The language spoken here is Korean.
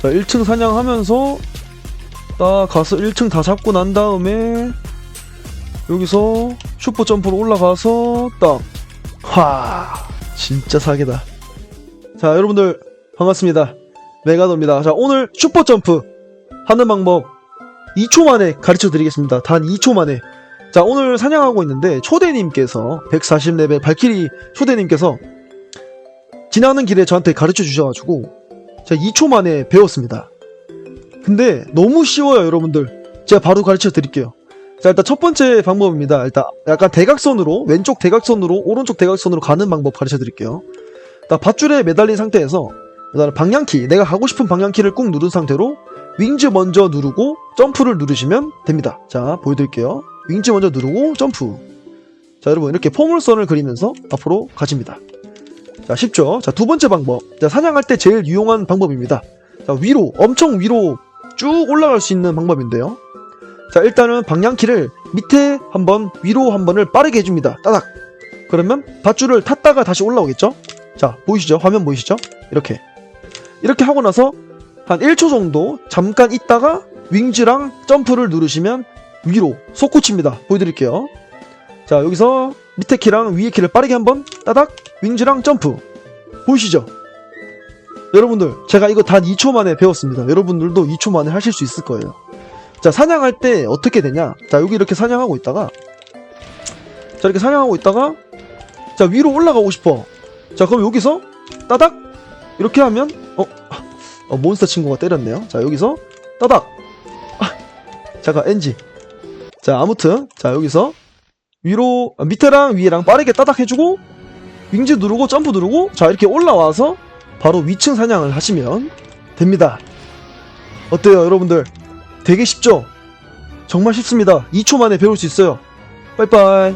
자 1층 사냥하면서 딱 가서 1층 다 잡고 난 다음에 여기서 슈퍼 점프로 올라가서 딱하 진짜 사기다. 자 여러분들 반갑습니다. 메가더입니다. 자 오늘 슈퍼 점프 하는 방법 2초 만에 가르쳐 드리겠습니다. 단 2초 만에. 자 오늘 사냥하고 있는데 초대님께서 140레벨 발키리 초대님께서 지나는 길에 저한테 가르쳐 주셔가지고 제가 2초 만에 배웠습니다. 근데 너무 쉬워요 여러분들. 제가 바로 가르쳐 드릴게요. 자 일단 첫 번째 방법입니다. 일단 약간 대각선으로 왼쪽 대각선으로 오른쪽 대각선으로 가는 방법 가르쳐 드릴게요. 일단 밧줄에 매달린 상태에서 일단 방향키 내가 가고 싶은 방향키를 꾹 누른 상태로 윙즈 먼저 누르고 점프를 누르시면 됩니다. 자 보여드릴게요. 윙즈 먼저 누르고 점프. 자 여러분 이렇게 포물선을 그리면서 앞으로 가집니다 자 쉽죠? 자 두 번째 방법. 자 사냥할 때 제일 유용한 방법입니다. 자 위로 엄청 위로 쭉 올라갈 수 있는 방법인데요. 자 일단은 방향키를 밑에 한 번 위로 한 번을 빠르게 해줍니다. 따닥. 그러면 밧줄을 탔다가 다시 올라오겠죠? 자 보이시죠? 화면 보이시죠? 이렇게. 이렇게 하고 나서 한 1초 정도 잠깐 있다가 윙즈랑 점프를 누르시면 위로 솟구칩니다. 보여드릴게요. 자 여기서 밑에 키랑 위에 키를 빠르게 한번 따닥 윙즈랑 점프. 보이시죠? 여러분들 제가 이거 단 2초 만에 배웠습니다. 여러분들도 2초 만에 하실 수 있을 거예요. 자 사냥할 때 어떻게 되냐? 자 여기 이렇게 사냥하고 있다가 자 이렇게 사냥하고 있다가 자 위로 올라가고 싶어. 자 그럼 여기서 따닥! 이렇게 하면 어, 아, 어 몬스터 친구가 때렸네요. 자 여기서 따닥! 아, 잠깐 NG 자 아무튼 자 여기서 위로 아, 밑에랑 위에랑 빠르게 따닥 해주고 윙즈 누르고 점프 누르고 자 이렇게 올라와서 바로 위층 사냥을 하시면 됩니다. 어때요 여러분들? 되게 쉽죠? 정말 쉽습니다. 2초 만에 배울 수 있어요. 빠이빠이